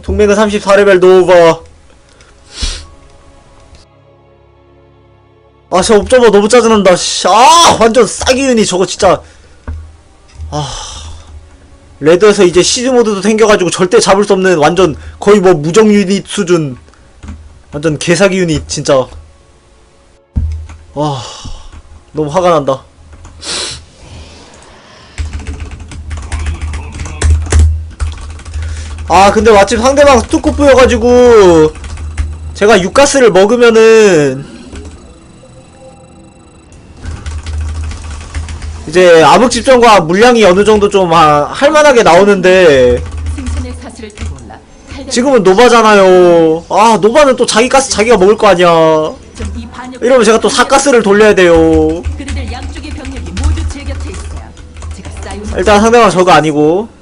동맹은 34레벨 노오버. 아저 옵저버 너무 짜증난다. 씨. 아 완전 싸기 유닛 저거 진짜. 아 레드에서 이제 시즈 모드도 생겨가지고 절대 잡을 수 없는 완전 거의 뭐 무정 유닛 수준. 완전 개사기 유닛 진짜. 와 너무 화가 난다 아 근데 마침 상대방 스투코프여가지고 제가 육가스를 먹으면은 이제 암흑집전과 물량이 어느정도 좀 아, 할만하게 나오는데 지금은 노바잖아요. 아 노바는 또 자기 가스 자기가 먹을 거 아니야. 이러면 제가 또 사가스를 돌려야 돼요. 일단 상대방 저거 아니고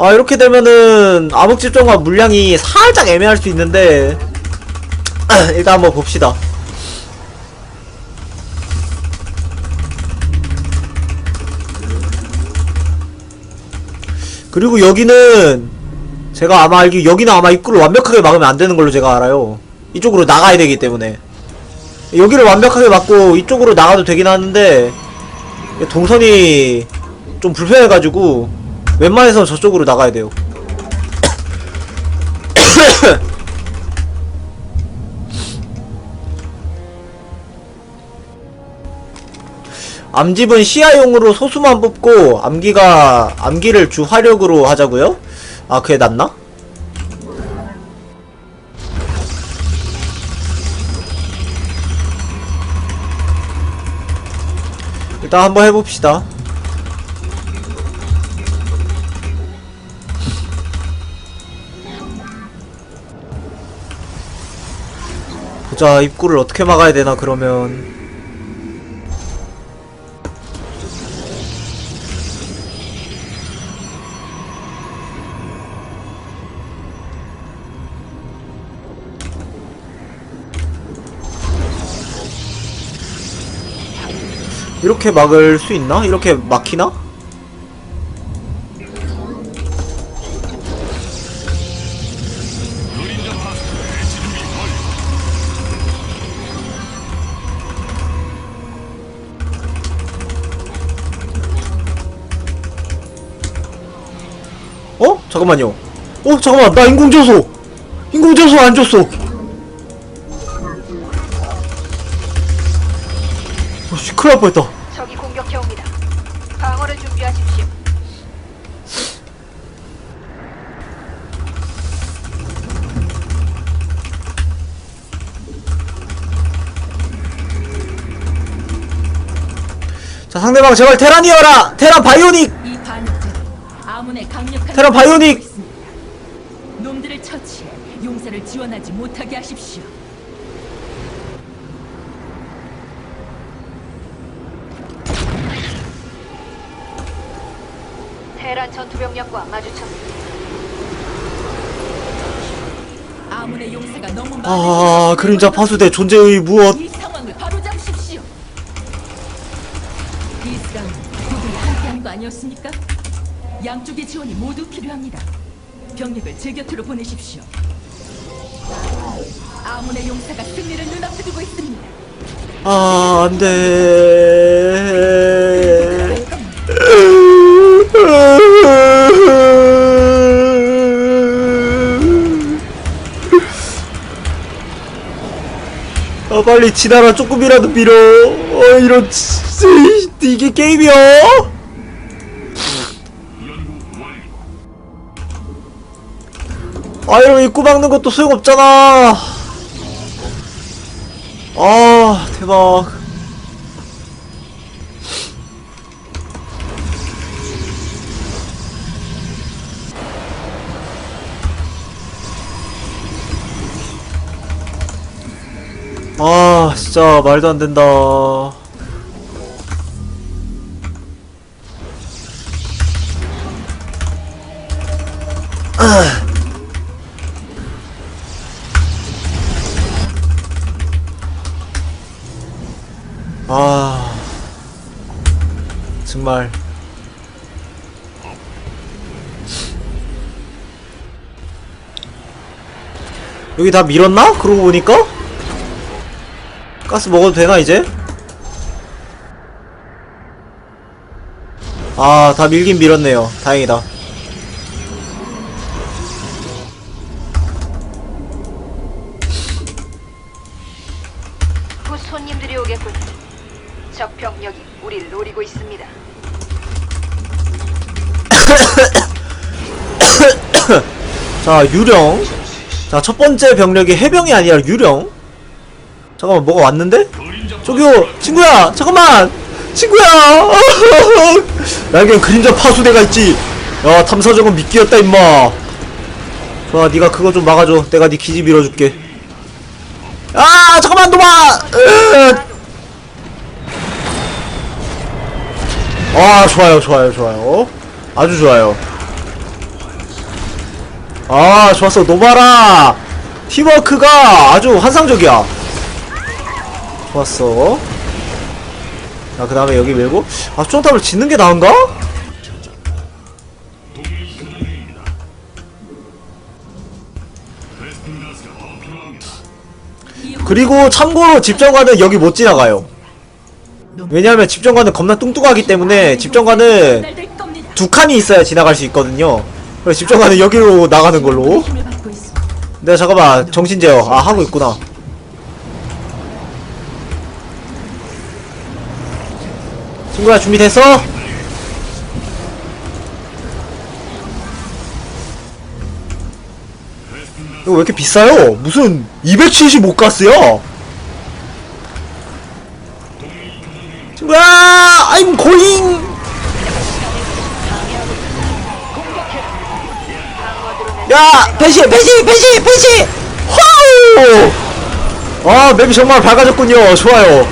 아 이렇게 되면은 암흑집전과 물량이 살짝 애매할 수 있는데 일단 한번 봅시다. 그리고 여기는 제가 아마 알기 여기는 아마 입구를 완벽하게 막으면 안 되는 걸로 제가 알아요. 이쪽으로 나가야 되기 때문에. 여기를 완벽하게 막고 이쪽으로 나가도 되긴 하는데 동선이 좀 불편해가지고 웬만해서 저쪽으로 나가야 돼요. 암집은 시야용으로 소수만 뽑고 암기가 암기를 주 화력으로 하자고요? 아 그게 낫나? 일단 한번 해봅시다. 보자 입구를 어떻게 막아야 되나 그러면 이렇게 막을 수 있나? 이렇게 막히나? 잠깐만요. 어? 잠깐만. 나 인공조소! 인공조소 안 줬어! 어, 씨, 큰일 날 뻔했다. 적이 공격해 옵니다. 방어를 준비하십시오. 자, 상대방 제발 테란이어라! 테란 바이오닉! 테란 바이오닉! 놈들을 처치해 용사를 지원하지 못하게 하십시오. 테란 전투병력과 마주쳤습니다. 아문의 용사가 너무 많은 아, 그림자 파수대 존재의 무엇? 이 상황을 바로 잡으십시오. 이스가 모두 함께한 거 아니었습니까? 양쪽의 지원이 모두 필요합니다. 병력을 제 곁으로 보내십시오. 아문의 용사가 승리를 눈앞에 두고 있습니다. 아, 안 돼. 아, 빨리 지나라 조금이라도 밀어. 어, 이런, 씨, 이게 게임이야? 아, 이러면 입구 막는 것도 소용없잖아. 아, 대박. 아, 진짜 말도 안 된다. 여기 다 밀었나? 그러고 보니까? 가스 먹어도 되나 이제? 아 다 밀긴 밀었네요 다행이다 곧 손님들이 오겠군. 적 병력이 우리를 노리고 있습니다. 자 유령 자 첫 번째 병력이 해병이 아니라 유령. 잠깐만 뭐가 왔는데? 저기요 친구야 잠깐만! 친구야! 나에겐 그림자 파수대가 있지. 야 탐사정은 미끼였다 임마. 좋아 네가 그거 좀 막아줘. 내가 네 기지 밀어줄게. 아 잠깐만 놈아! 으. 아 좋아요 좋아요 좋아요. 아주 좋아요 아 좋았어. 노바라. 팀워크가 아주 환상적이야. 좋았어. 자그 다음에 여기 밀고. 아 수정탑을 짓는 게 나은가? 그리고 참고로 집정관은 여기 못 지나가요. 왜냐하면 집정관은 겁나 뚱뚱하기 때문에 집정관은. 두 칸이 있어야 지나갈 수 있거든요 그래서 집정관은 여기로 나가는 걸로. 내가 잠깐만 정신 제어 아 하고 있구나 친구야 준비됐어? 이거 왜 이렇게 비싸요? 무슨 275가스야? 친구야 I'm going 야 배시 배시 배시 배시! 와우! 아 맵이 정말 밝아졌군요. 좋아요.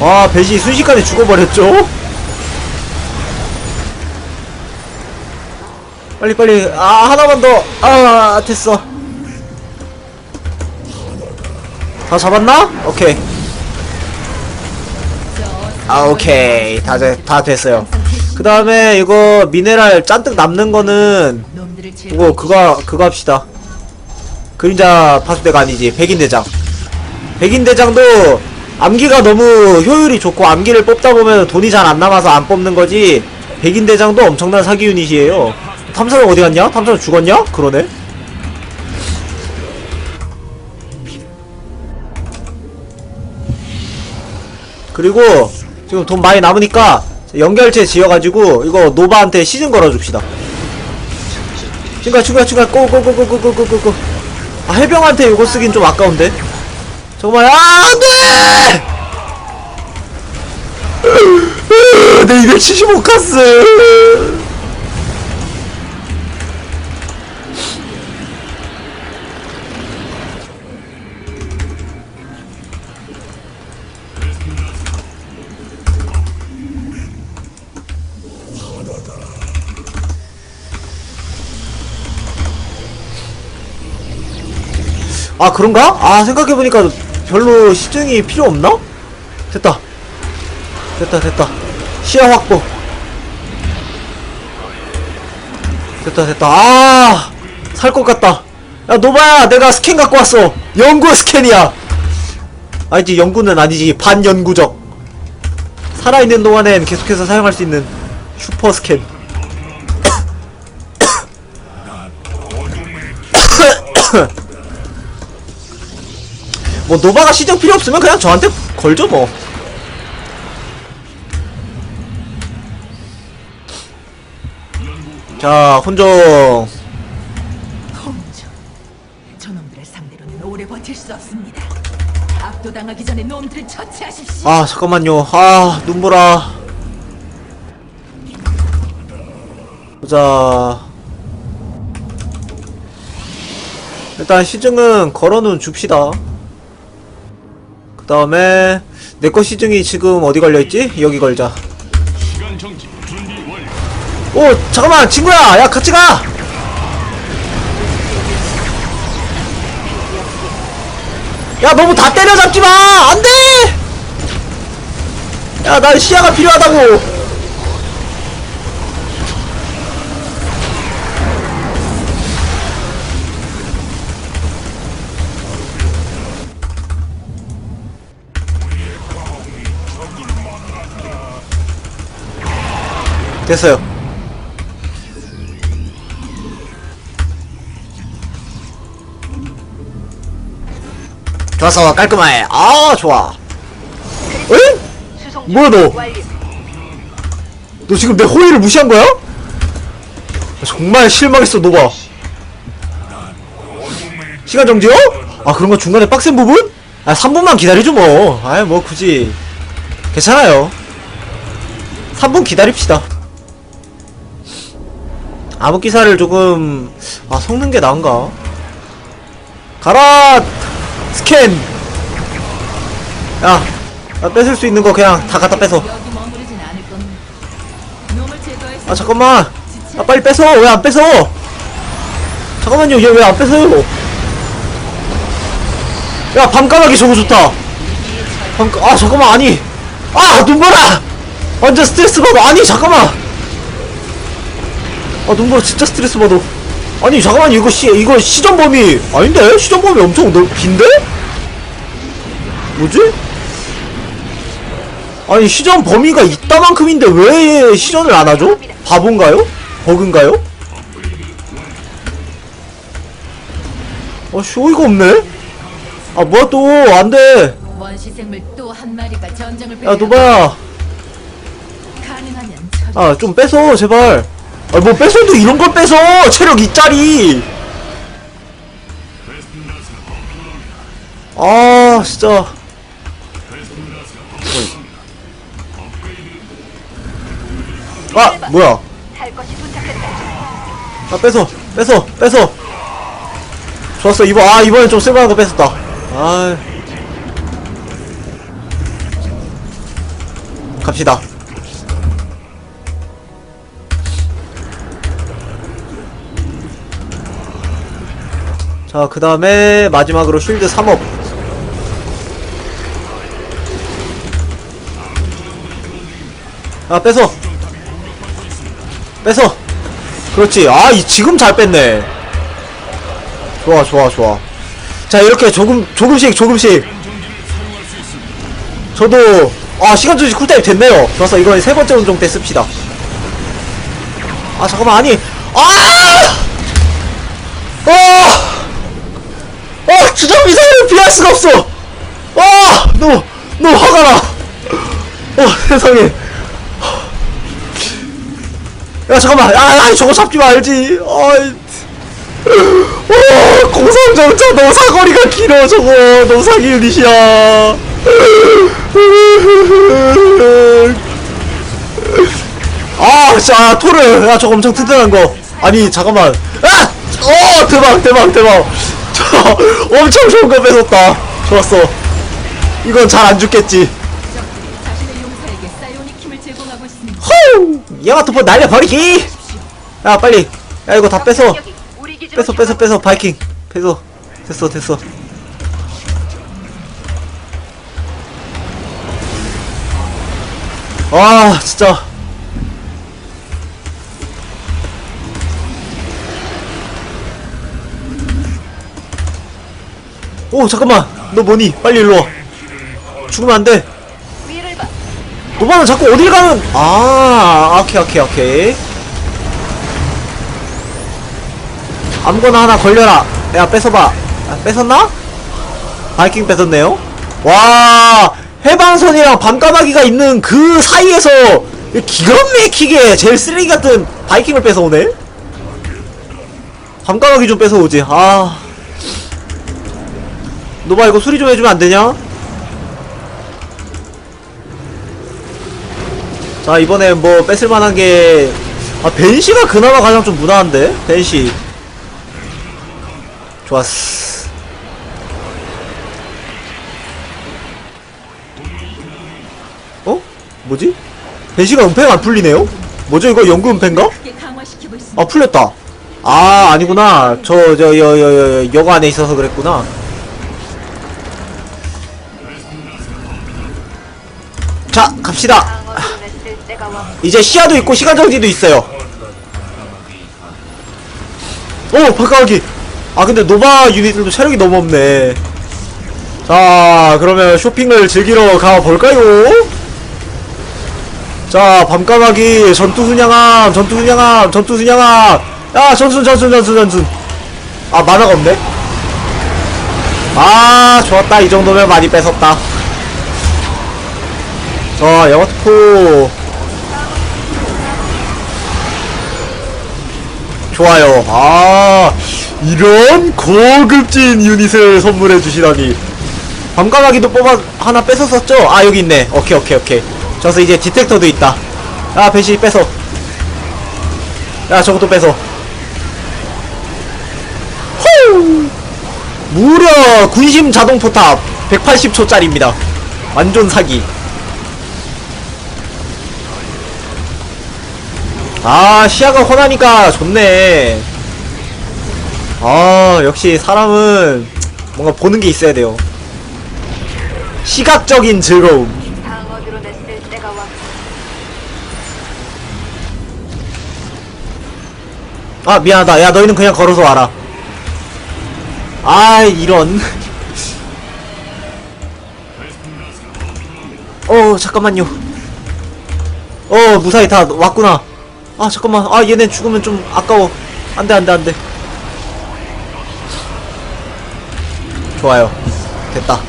아 배시 순식간에 죽어버렸죠? 빨리 빨리 아 하나만 더아 됐어. 다 잡았나? 오케이. 아 오케이. 다, 돼, 다 됐어요 그 다음에 이거 미네랄 잔뜩 남는 거는. 이거 그거 그거 합시다 그림자 파수대가 아니지 백인대장 백인대장도 암기가 너무 효율이 좋고 암기를 뽑다 보면 돈이 잘 안 남아서 안 뽑는 거지 백인대장도 엄청난 사기 유닛이에요 탐사는 어디 갔냐? 탐사는 죽었냐? 그러네 그리고 지금 돈 많이 남으니까 연결체 지어가지고 이거 노바한테 시즌 걸어줍시다. 친구야 친구야 친구야. 고고고고고고고고 아 해병한테 이거 쓰긴 좀 아까운데? 정말 아 안돼! 내 275 카스 아 그런가? 아 생각해보니까 별로 시증이 필요 없나? 됐다 됐다 됐다 시야 확보 됐다 됐다 아 살 것 같다 야 노바야 내가 스캔 갖고 왔어 연구 스캔이야 아니지 연구는 아니지 반연구적 살아있는 동안엔 계속해서 사용할 수 있는 슈퍼 스캔 뭐 노바가 시정 필요 없으면 그냥 저한테 걸죠 뭐. 자 혼종 홍조. 저놈들을 상대로는 오래 버틸 수 없습니다. 압도당하기 전에 놈들을 처치하십시오. 아 잠깐만요 아 눈보라 보자 일단 시증은 걸어놓은 줍시다 그 다음에 내 거 시증이 지금 어디 걸려있지? 여기 걸자. 오 잠깐만 친구야! 야 같이 가! 야 너무 다 때려잡지 마! 안 돼! 야 난 시야가 필요하다고 됐어요. 좋았어 깔끔해. 아 좋아. 에? 수송 뭐야, 너? 너 지금 내 호의를 무시한 거야? 정말 실망했어 노바. 시간 정지요? 아 그런 거 중간에 빡센 부분? 아 3분만 기다리죠 뭐. 아이 뭐 굳이 괜찮아요. 3분 기다립시다. 암흑 기사를 조금 아 섞는 게 나은가? 가라 스캔. 야, 야 뺏을 수 있는 거 그냥 다 갖다 뺏어. 아 잠깐만. 아 빨리 뺏어. 왜 안 뺏어? 잠깐만요. 얘 왜 안 뺏어요? 야 밤까마귀 저거 좋다. 밤까 아 잠깐만. 아니. 아 눈보라! 완전 스트레스 받아. 아니 잠깐만 아 눈보라 진짜 스트레스 받아 아니 잠깐만 이거 시 이거 시전 범위 아닌데 시전 범위 엄청 넓 긴데 뭐지 아니 시전 범위가 이따만큼인데 왜 시전을 안 하죠? 바본가요? 버그인가요? 아 쇼이가 없네? 아 뭐야 또 안돼 야 노바야 아 좀 뺏어 제발 아 뭐 뺏어도 이런 걸 뺏어. 체력 2짜리. 아 진짜. 아 뭐야. 아 뺏어 뺏어 뺏어. 좋았어 이번 아 이번엔 좀 쓸만한 거 뺏었다. 아. 갑시다 자 그 다음에 마지막으로 쉴드 3업 아 뺏어 뺏어 그렇지. 아, 이 지금 잘 뺐네. 좋아, 좋아, 좋아. 자, 이렇게 조금, 조금씩, 조금씩. 저도, 아, 시간 조직 쿨타임 됐네요. 좋았어. 이건 세 번째 운동 때 씁시다. 아, 잠깐만, 아니. 아! 아! 아, 피할 수가 없어! 아! 너무, 너무 화가 나! 어, 세상에. 야 잠깐만. 야, 야 저거 잡지 말지. 어이. 어 공성정차 너무 사거리가 길어 저거. 너무 사기 유닛이야. 아 진짜 토르. 야 저거 엄청 튼튼한 거. 아니 잠깐만. 아 어 대박 대박 대박. 저 엄청 좋은 거 뺏었다. 좋았어. 이건 잘 안 죽겠지. 자신의 용사에게 사이오닉 힘을 제공하고 있습니다. 호! 야마토포 날려버리기! 야 빨리. 야 이거 다 뺏어. 뺏어 뺏어 뺏어 바이킹. 뺏어. 됐어 됐어. 아 진짜 오 잠깐만. 너 뭐니? 빨리 일로와. 죽으면 안돼. 노바는 자꾸 어딜 가는 아 오케이 오케이 오케이. 아무거나 하나 걸려라. 야 뺏어봐. 아, 뺏었나? 바이킹 뺏었네요. 와 해방선이랑 밤까마귀가 있는 그 사이에서 기가 막히게 제일 쓰레기 같은 바이킹을 뺏어오네? 밤까마귀 좀 뺏어오지. 아 노바 이거 수리 좀 해주면 안되냐? 자 이번에 뭐 뺏을만한 게 아, 벤시가 그나마 가장 좀 무난한데 벤시 좋았어 어? 뭐지? 벤시가 은폐가 안 풀리네요? 뭐죠 이거 연구 은폐인가? 아 풀렸다 아 아니구나 저 저 여 여 여여 안에 있어서 그랬구나 갑시다. 이제 시야도 있고 시간 정지도 있어요. 오, 바꿔기. 아, 근데 노바 유닛들도 체력이 너무 없네. 자, 그러면 쇼핑을 즐기러 가볼까요? 자 밤까마귀 전투 순양함 전투 순양함 전투 순양함 야 전순 전순 전순 전순 아 만화가 없네 아 좋았다 이 정도면 많이 뺏었다 자 야마토포 좋아요. 아 이런 고급진 유닛을 선물해 주시다니. 밤까마귀도 뽑아 하나 뺏었었죠? 아 여기 있네. 오케이 오케이 오케이. 저서 이제 디텍터도 있다. 야 배시 뺏어. 야 저것도 뺏어. 호! 무려 군심 자동 포탑. 180초짜리입니다. 완전 사기 아 시야가 훤하니까 좋네. 아 역시 사람은 뭔가 보는 게 있어야 돼요. 시각적인 즐거움. 방어드로 냈을 때가 왔. 아 미안하다. 야 너희는 그냥 걸어서 와라. 아 이런. 어 잠깐만요. 어 무사히 다 왔구나 아 잠깐만. 아 얘네 죽으면 좀 아까워. 안돼 안돼 안돼. 좋아요. 됐다.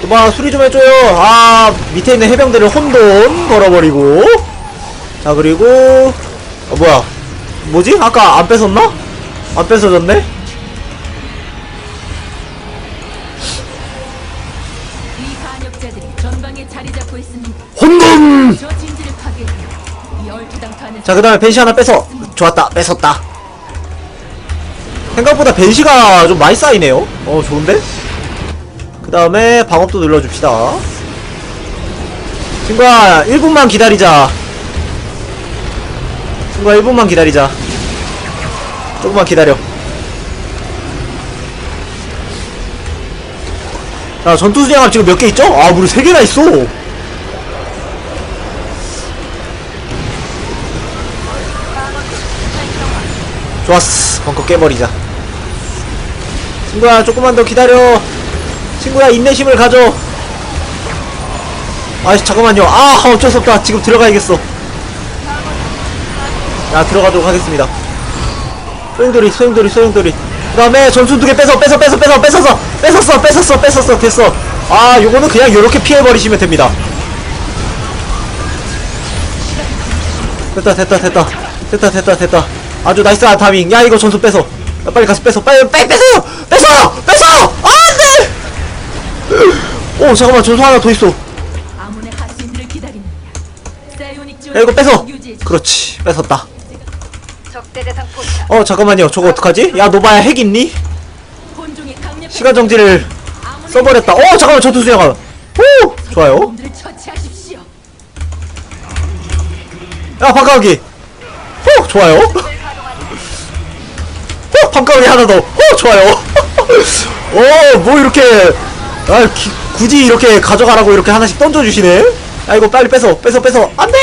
그만 수리 좀 해줘요. 아 밑에 있는 해병대를 혼돈 걸어버리고. 자 그리고 어 뭐야. 뭐지? 아까 안 뺏었나? 안 뺏어졌네 얼토당토하는 자그 다음에 벤시 하나 뺏어. 좋았다. 뺏었다. 생각보다 벤시가 좀 많이 쌓이네요. 어 좋은데? 그 다음에 방업도 눌러줍시다. 친구야 1분만 기다리자. 친구야 1분만 기다리자. 조금만 기다려. 자 전투수장갑 지금 몇 개 있죠? 아 무려 3개나 있어 좋았어. 벙커 깨버리자. 친구야 조금만 더 기다려. 친구야 인내심을 가져. 아이 잠깐만요. 아 어쩔 수 없다. 지금 들어가야겠어. 야 들어가도록 하겠습니다. 소용돌이 소용돌이 소용돌이. 그 다음에 전투 두개 뺏어 뺏어 뺏어 뺏어 뺏었어 뺏었어 뺏었어 뺏었어 됐어. 아 요거는 그냥 요렇게 피해버리시면 됩니다. 됐다 됐다 됐다. 됐다 됐다 됐다 아주 나이스한 타밍. 야 이거 전수 뺏어. 야, 빨리 가서 뺏어. 빨리 빨리 뺏어 뺏어 뺏어 안돼 오 잠깐만. 전수 하나 더 있어. 아몬의 하수인들을 기다립니다. 사이오닉 지원 야 이거 뺏어. 그렇지. 뺏었다. 적대 대상 포착. 어 잠깐만요. 저거 어떡하지? 야 노바야 핵 있니? 강력 시간 정지를 아몬의 써버렸다. 어 잠깐만. 전투 수행아 오! 좋아요. 놈들을 처치하십시오. 야 반가기. 호 좋아요 호 반가기 하나 더호 좋아요. 오뭐 이렇게 아 기- 굳이 이렇게 가져가라고 이렇게 하나씩 던져 주시네. 야 이거 빨리 뺏어 뺏어 뺏어. 안 돼!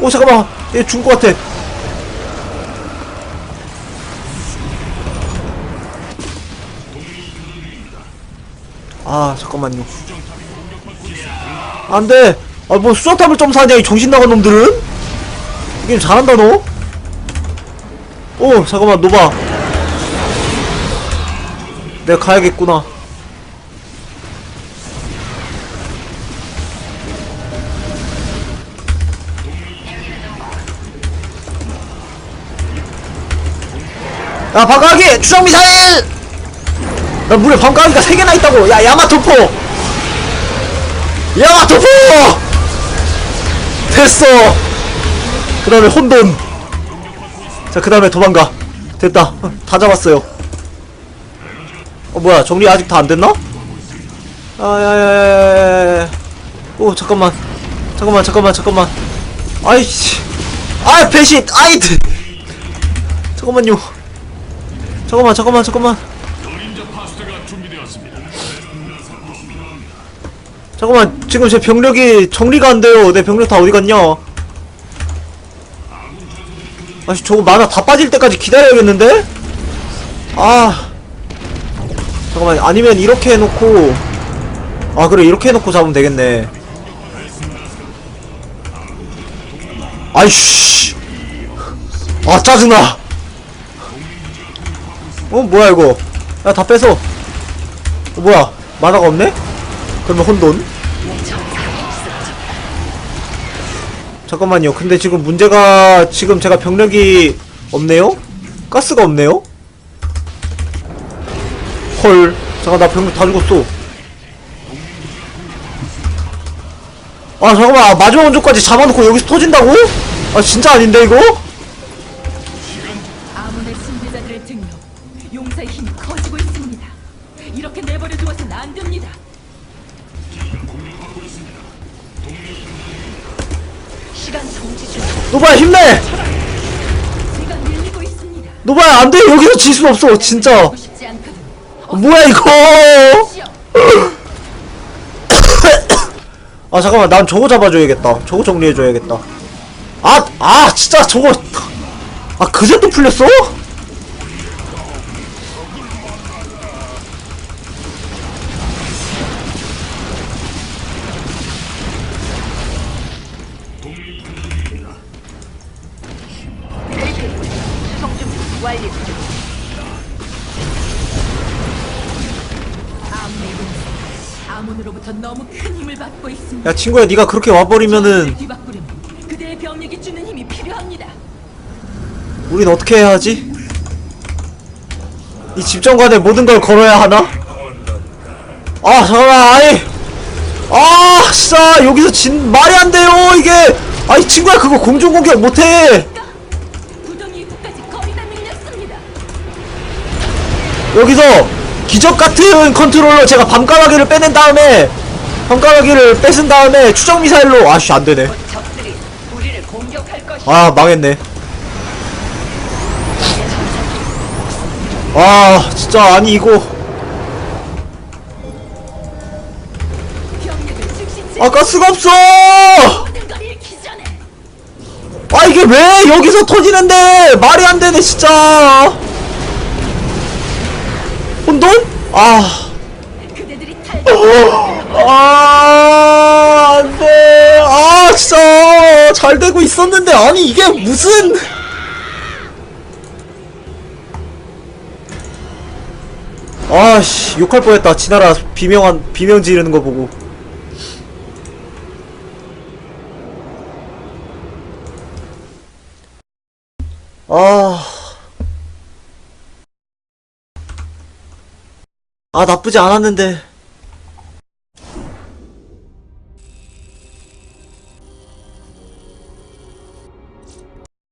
오 잠깐만. 얘 죽을 것 같아. 아 잠깐만요. 안 돼! 아 뭐 수정탑을 좀 사냐 이 정신 나간 놈들은? 이게 잘한다 너. 오 잠깐만 노바. 내가 가야겠구나. 야 방가기 추적 미사일. 나 물에 방가기가 세 개나 있다고. 야 야마토포. 야마토포. 됐어 그 다음에 혼돈 자 그 다음에 도망가 됐다 어, 다 잡았어요 어 뭐야 정리 아직 다 안됐나? 아야야야야야야 오 잠깐만. 잠깐만 잠깐만 잠깐만. 아이씨. 아 배신 아이트 잠깐만요. 잠깐만 잠깐만 잠깐만. 잠깐만 지금 제 병력이 정리가 안 돼요. 내 병력 다 어디 갔냐? 아씨 저거 만화 다 빠질 때까지 기다려야겠는데? 아 잠깐만 아니면 이렇게 해놓고 아 그래 이렇게 해놓고 잡으면 되겠네. 아이씨. 아 짜증나. 어 뭐야 이거? 야 다 뺏어. 어, 뭐야? 만화가 없네? 그러면 혼돈? 잠깐만요. 근데 지금 문제가 지금 제가 병력이 없네요? 가스가 없네요? 헐 잠깐 나 병력 다 죽었어 아 잠깐만 아, 마지막 원조까지 잡아놓고 여기서 터진다고? 아 진짜 아닌데 이거? 아몬의 승리자들을 등로 용사의 힘이 커지고 있습니다. 이렇게 내버려 두어서는 안 됩니다. 시간 정지 중. 노바야 힘내! 제가 밀리고 있습니다. 노바야 안돼 여기서 질 수 없어 진짜. 뭐야 이거. 아 잠깐만 난 저거 잡아줘야겠다 저거 정리해줘야겠다 아! 아 진짜 저거 아 그제 또 풀렸어? 야 친구야 네가 그렇게 와버리면은. 우린 어떻게 해야 하지? 이 집정관에 모든 걸 걸어야 하나? 아 잠깐만 아니 아 진짜 여기서 진 말이 안 돼요 이게 아이 친구야 그거 공중공격 못해. 여기서 기적 같은 컨트롤러 제가 밤까마귀를 빼낸 다음에 밤까마귀를 뺏은 다음에 추적 미사일로 아씨 안 되네. 아 망했네. 아 진짜 아니 이거 아 가스가 없어. 아 이게 왜 여기서 터지는데 말이 안 되네 진짜. 혼돈? 아. 아, 안 돼. 아, 진짜. 잘 되고 있었는데. 아니, 이게 무슨. 아씨, 욕할 뻔했다. 지나라 비명한, 비명 지르는 거 보고. 아. 아, 나쁘지 않았는데.